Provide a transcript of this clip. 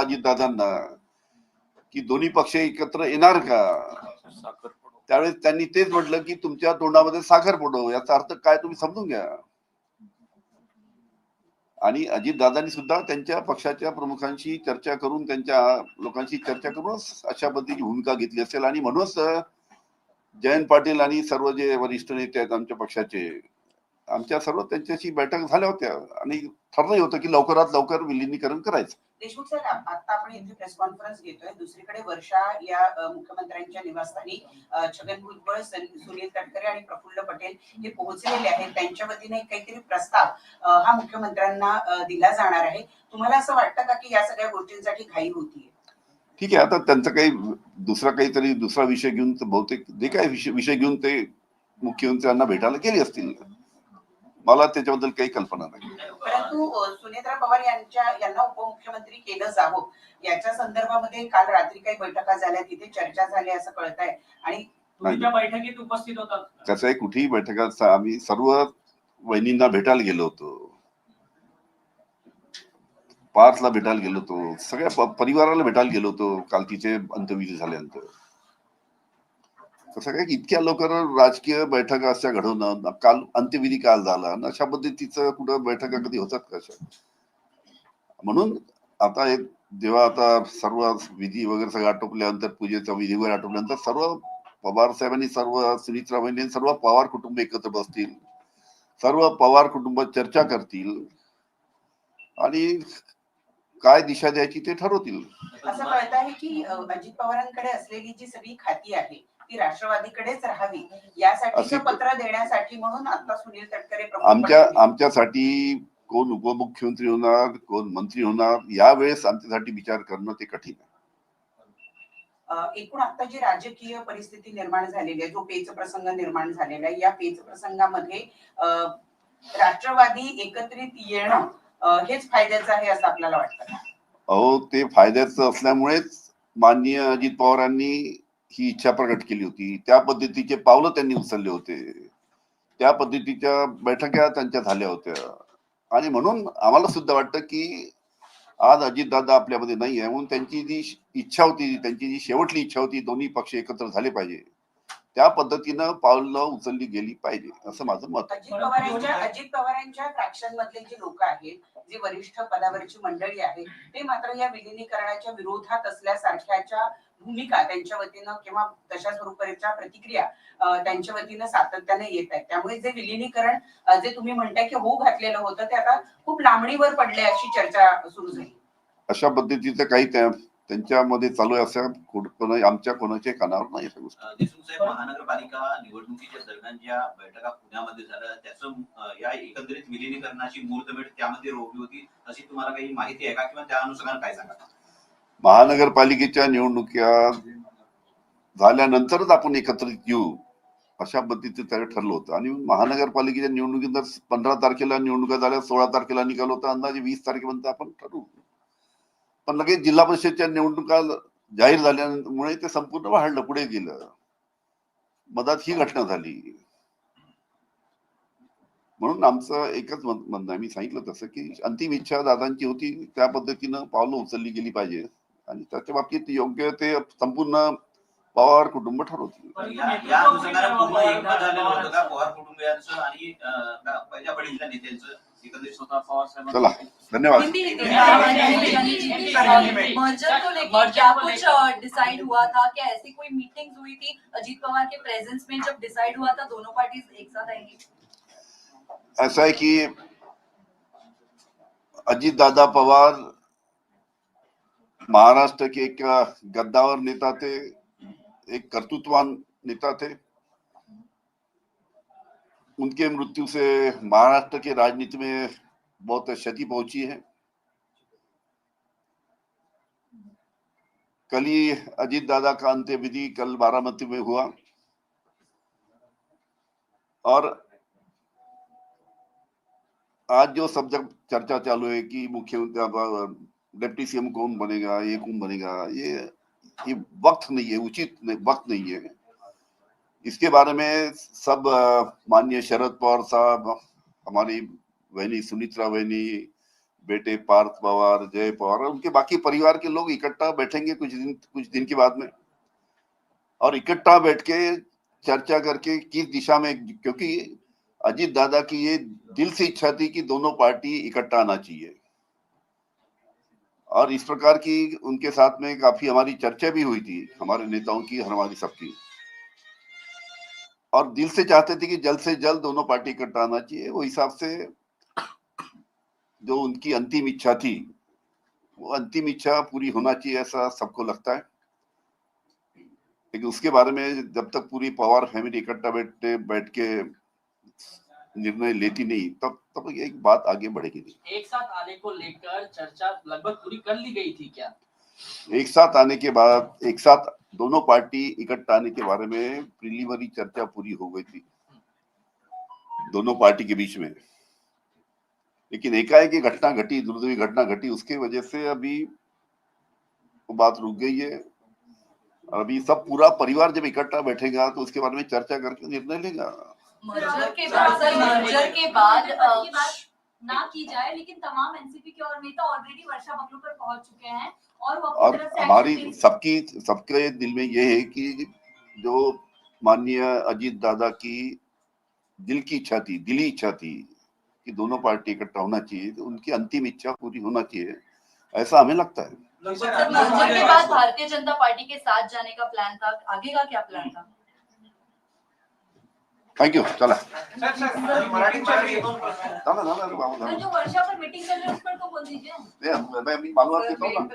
अजितदादांना की दोन्ही पक्ष एकत्र येणार का? त्यावेळेस त्यांनी तेच म्हटलं की तुमच्या तोंडामध्ये साखर पडो याचा अर्थ काय तुम्ही समजून घ्या. आणि अजितदादांनी सुद्धा त्यांच्या पक्षाच्या प्रमुखांशी चर्चा करून त्यांच्या लोकांशी चर्चा करूनच अशा पद्धतीची भूमिका घेतली असेल. आणि म्हणूनच जयंत पाटील आणि सर्व जे वरिष्ठ नेते आहेत आमच्या पक्षाचे आमच्या सर्व त्यांच्याशी बैठक झाल्या होत्या. आणि ठरलंही होतं की लवकरात लवकर विलिनीकरण करायचं. देशमुख आ- आता आपण इथे प्रेस कॉन्फरन्स घेतोय. दुसरीकडे वर्षा या मुख्यमंत्र्यांच्या निवासस्थानी छगन भुजबळ सुनील तटकरे आणि प्रफुल्ल पटेल हे पोहोचलेले आहेत. त्यांच्या वतीने काहीतरी प्रस्ताव हा मुख्यमंत्र्यांना दिला जाणार आहे. तुम्हाला असं वाटतं का की या सगळ्या गोष्टींसाठी घाई होतीये? ठीक आहे. आता त्यांचं काही दुसरा काहीतरी दुसरा विषय घेऊन बहुतेक जे काही विषय विषय घेऊन ते मुख्यमंत्र्यांना भेटायला गेले असतील. मला त्याच्याबद्दल काही कल्पना नाही. परंतु सुनेत्रा पवार यांच्या यांना उपमुख्यमंत्री केलं जावं. याच्या संदर्भामध्ये काल रात्री काही बैठका झाल्या तिथे चर्चा झाली असं कळत आहे आणि तुम्ही त्या बैठकीत उपस्थित होतात. कसं आहे कुठेही बैठकात आम्ही सर्व वहिनींना भेटायला गेलो होतो. पार्थला भेटायला गेलो होतो. सगळ्या परिवाराला भेटायला गेलो होतो काल तिचे अंत्यविधी झाल्यानंतर. कसं काय इतक्या लवकर राजकीय बैठका अशा घडवणं काल अंत्यविधी काल झाला आणि अशा पद्धतीचं कुठं बैठका कधी होतात कशा म्हणून आता एक जेव्हा आता सर्व विधी वगैरे सगळं आटोपल्यानंतर पूजेचा विधी वगैरे आटोपल्यानंतर सर्व पवार साहेबांनी सर्व सुनीत्रा वहिनी सर्व पवार कुटुंब एकत्र बसतील सर्व पवार कुटुंब चर्चा करतील आणि काय दिशा द्यायची ते ठरवतील. असं कळत आहे की अजित पवारांकडे असलेली जी सगळी खाती आहे ती राष्ट्रवादीकडेच राहावी यासाठीचं असे- पत्र देण्यासाठी म्हणून आता सुनील तटकरे आमच्या आमच्यासाठी कोण उपमुख्यमंत्री होणार कोण मंत्री होणार यावेळेस आमच्यासाठी विचार करणं ते कठीण आहे. एकूण आता जी राजकीय परिस्थिती निर्माण झालेली आहे जो पेच प्रसंग निर्माण झालेला आहे या पेच प्रसंगामध्ये राष्ट्रवादी एकत्रित येणं हेच फायद्याचं आहे असं आपल्याला वाटतं. अहो ते फायद्याचं असल्यामुळेच माननीय अजित पवारांनी ही इच्छा प्रकट केली होती. त्या पद्धतीचे पावलं त्यांनी उचलले होते. त्या पद्धतीच्या बैठका त्यांच्या झाल्या होत्या. आणि म्हणून आम्हाला सुद्धा वाटतं की आज अजितदादा आपल्यामध्ये नाही आहे. म्हणून त्यांची जी इच्छा होती त्यांची जी शेवटली इच्छा होती दोन्ही पक्ष एकत्र झाले पाहिजे. त्या पद्धतीनं पावलं उचलली गेली पाहिजे असं माझं मत अजित पवारांच्या अजित पवारांच्या फ्रॅक्शनमधले जे लोक आहेत जी वरिष्ठ पदावरची मंडळी आहे ते मात्र या विलिनीकरणाच्या विरोधात असल्यासारख्याच्या भूमिका त्यांच्या वतीनं किंवा तशा स्वरूपाच्या प्रतिक्रिया त्यांच्या वतीनं सातत्याने येत आहेत. त्यामुळे जे विलिनीकरण जे तुम्ही म्हणताय की होऊ घातलेलं होतं ते आता खूप लांबणीवर पडले अशी चर्चा सुरू झाली. अशा पद्धतीचं काही त्या त्यांच्यामध्ये चालू आहे असं कोण- कोणा- आमच्या कोणाच्या कानावर नाही अशा गोष्टी. अ, देशमुख साहेब महानगरपालिका निवडणुकीच्या दरम्यान ज्या बैठका पुण्यामध्ये झाल्या. त्याचं या एकंदरीत विलिनीकरणाची मुहूर्तमेढ त्यामध्ये रोवली होती अशी तुम्हाला काही माहिती आहे का? किंवा त्या अनुषंगाने काय सांगा महानगरपालिकेच्या निवडणुका झाल्यानंतरच आपण एकत्रित येऊ अशा पद्धतीचं त्यावेळी ठरलं होतं. आणि महानगरपालिकेच्या निवडणुकीत पंधरा तारखेला निवडणुका झाल्या सोळा तारखेला निकाल होता अंदाजे वीस तारखेपर्यंत आपण ठरवू. पण लगेच जिल्हा परिषदच्या निवडणुका जाहीर झाल्यामुळे ते संपूर्ण वाढलं पुढे गेलं. मधात ही घटना झाली. म्हणून आमचं एकच म्हणणं आहे. मी सांगितलं तसं की अंतिम इच्छा दादांची होती त्या पद्धतीनं पावलं उचलली गेली पाहिजे. आणि त्याच्या बाबतीत योग्य ते संपूर्ण पवार कुटुंब ठरवतील चला धन्यवाद। मर्जर को क्या कुछ डिसाइड हुआ था क्या ऐसी कोई मीटिंग हुई थी अजीत पवार के प्रेजेंस में जब डिसाइड हुआ था दोनों पार्टीज एक साथ आएंगी ऐसा है कि अजित दादा पवार महाराष्ट्र के एक गद्दावर नेता थे, एक कर्तृत्वान नेता थे। उनके मृत्यु से महाराष्ट्र के राजनीति में बहुत क्षति पहुँची है। कल ही अजीत दादा का अंत्यविधि कल बारामती में हुआ। और आज जो सब जब चर्चा चालू है कि मुख्यमंत्री अब डिप्टी सीएम कौन बनेगा, ये कौन बनेगा? ये ये वक्त नहीं है, उचित वक्त नहीं है। इसके बारे में सब माननीय शरद पवार साहब, हमारी बहनी सुनित्रा बहनी, बेटे पार्थ पवार, जय पवार, उनके बाकी परिवार के लोग इकट्ठा बैठेंगे कुछ दिन कुछ दिन के बाद में। और इकट्ठा बैठ के चर्चा करके किस दिशा में, क्योंकि अजीत दादा की ये दिल से इच्छा थी कि दोनों पार्टी इकट्ठा आना चाहिए। और इस प्रकार की उनके साथ में काफ़ी हमारी चर्चा भी हुई थी, हमारे नेताओं की हमारी सबकी। और दिल से चाहते थे कि जल्द से जल्द दोनों पार्टी इकट्ठा आना चाहिए, वो हिसाब से जो उनकी अंतिम इच्छा थी, वो अंतिम इच्छा पूरी होना चाहिए ऐसा सबको लगता है। लेकिन उसके बारे में जब तक पूरी पवार फैमिली इकट्ठा बैठते बैठ के निर्णय लेती नहीं तब तब एक बात आगे बढ़ेगी। नहीं एक साथ आने को लेकर चर्चा लगभग पूरी कर ली गई थी क्या? एक साथ आने के बाद एक साथ दोनों पार्टी इकट्ठा आने के बारे में प्रिलिमिनरी चर्चा पूरी हो गई थी। दोनों पार्टी के बीच में। लेकिन एकाएक घटना घटी दुर्दैवी घटना घटी उसके वजह से अभी वो बात रुक गई है। और अभी सब पूरा परिवार जब इकट्ठा बैठेगा तो उसके बारे में चर्चा करके निर्णय लेगा। मर्जर के बाद मर्जर के बाद ना की जाए लेकिन तमाम एनसीपी के और नेता ऑलरेडी वर्षा बंगलो पर पहुँच चुके हैं और वो अपनी और तरफ़ से हमारी सबकी सबके दिल में ये है कि जो माननीय अजीत दादा की दिल की इच्छा थी दिली इच्छा थी कि दोनों पार्टी इकट्ठा होना चाहिए तो उनकी अंतिम इच्छा पूरी होना चाहिए ऐसा हमें लगता है। के बाद भारतीय जनता पार्टी के साथ जाने का प्लान था आगे का क्या प्लान था? थँक्यू चला. सर सर मराठी मराठी दोन प्रश्न. चला चला अरे बाबा, सर चला. जो वर्षा पर मीटिंग कर रहे हैं उस पर तो बोल दीजिए ये, मैं मी मालूमात देतो ना